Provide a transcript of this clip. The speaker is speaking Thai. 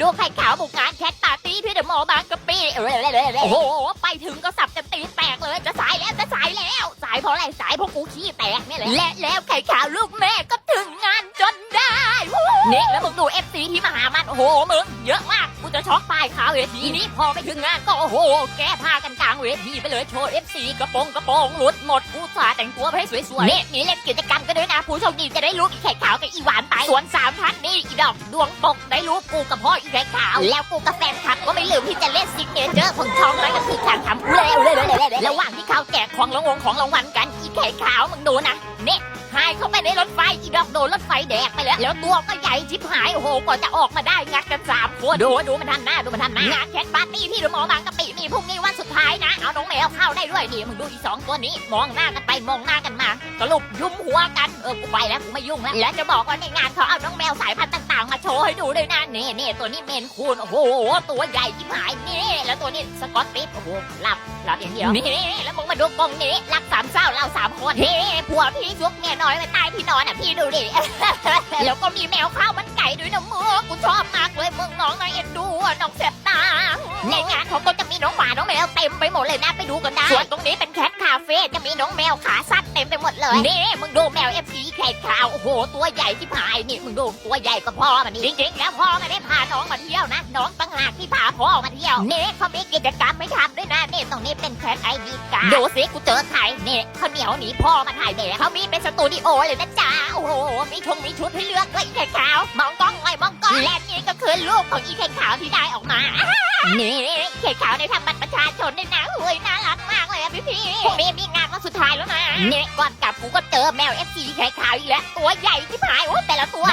ดูไข่ขาวบุกงานแคทปาร์ตี้ที่เดอะมอลล์บางกะปิโอ้โห ไปถึงก็สับจะตีนแตกเลย จะสายแล้วจะสายแล้ว สายเพราะอะไรสายเพราะกูขี้แตกนี่แหละ และแล้วไข่ขาวลูกแม่ก็ถึงงานจนได้ เนี่แล้วมึงดูเอฟซีที่มาหามัน โอ้โห มึงเยอะมาก จะช็อกตายคาเวทีนี้พอไปถึงงานก็โอ้โห แก้ผ้ากันกลางเวทีไปเลยโชว์เอฟซีกระโปรงกระโปรงหลุดหมดกูสาแต่งตัวไปให้สวยๆนี่นี่เล่นกิจกรรมกันด้วยนะผู้โชคดีจะได้รู้อีแขกขาวกับอีหวานไปส่วนสามท่านนี่อีดอกดวงตกได้รู้กูกับพ่ออีแขกขาว แล้วกูกับแฟนคลับก็ไม่ลืมที่จะเล่นซิกเนเจอร์ของช่องนั้นก็คือการทำเร็วระหว่างที่เขาแจกของรางวัลของรางวัลกันอีไข่ขาวมึงดูนะเนี่ยหายเข้าไปในรถไฟอีดอกโดนรถไฟแดกไปแล้ว แล้วตัวก็ใหญ่ชิบหายโอ้โหกว่าจะออกมาได้งัดกันสามคนดูดูมันทันหน้าดูมันทันหน้างานแคทปาร์ตี้ที่เดอะมอบางกะปินี่พรุ่งนี้วันสุดท้ายนะเอาน้องแมวเข้าได้ด้วยนี่มึงดูอีสองตัวนี้ มองหน้ากันไปมองหน้ากันมาสรุปยุ้มหัวกันเออกูไปแล้วกูไม่ยุ่งแล้วแล้วจะบอกว่าในงานเขาเอาน้องแมวสายพันธุ์ ว์ให้ดูด้วยนะนี่นี่ตัวนี้เมนคูนโอ้โหตัวใหญ่ชิบหายนี่แล้วตัวนี้สกอตติชโอ้โหหลับหลับอย่างเดียวนี่แล้วมึงมาดูกองนี้รักสามเศร้าเราสามคนนี่ผัวพี่ยุกเมียน้อยไว้ใต้ที่นอนอะพี่ดูดิแล้วก็มีแมวข้าวมันไก่ด้วยนะมึง ในงานเขาก็จะมีน้องหมาน้องแมวเต็มไปหมดเลยนะไปดูกันได้ส่วนตรงนี้เป็นแคทคาเฟ่จะมีน้องแมวขาสั้นเต็มไปหมดเลยนี่มึงดูแมวเอฟซีแขกขาวโอ้โหตัวใหญ่ที่พายนี่มึงดูตัวใหญ่กว่าพ่อมันนี่จริงๆแล้วพ่อไม่ได้พาน้องมาเที่ยวนะ น้องตั้งหากที่พาพ่อมาเที่ยวนี่เขามีกิจ นี้เป็นแคทไอดีกาดูสิกูเจอใครเนี่เขาเหนียวหนีพ่อมาถ่ายแบบเขามีเป็นสตูดิโอเลยนะจ๊ะโอ้โหมีชงมีชุดให้เลือกด้วยอีแขกขาวมองกล้องไว้มองกล้องและนี่ก็คือลูกของอีแขกขาวที่ได้ออกมานี่เขียนขาวในทำบัตรประชาชนด้วยนะเฮ้ยน่ารักมากเลยอะพี่พี่พรุ่งนี้มีงานวันสุดท้ายแล้วนะเนี่ยก่อนกลับกูก็เจอแมวเอฟซีไข่ขาวอีกแล้วตัวใหญ่ที่ผายโอ้แต่ละตัว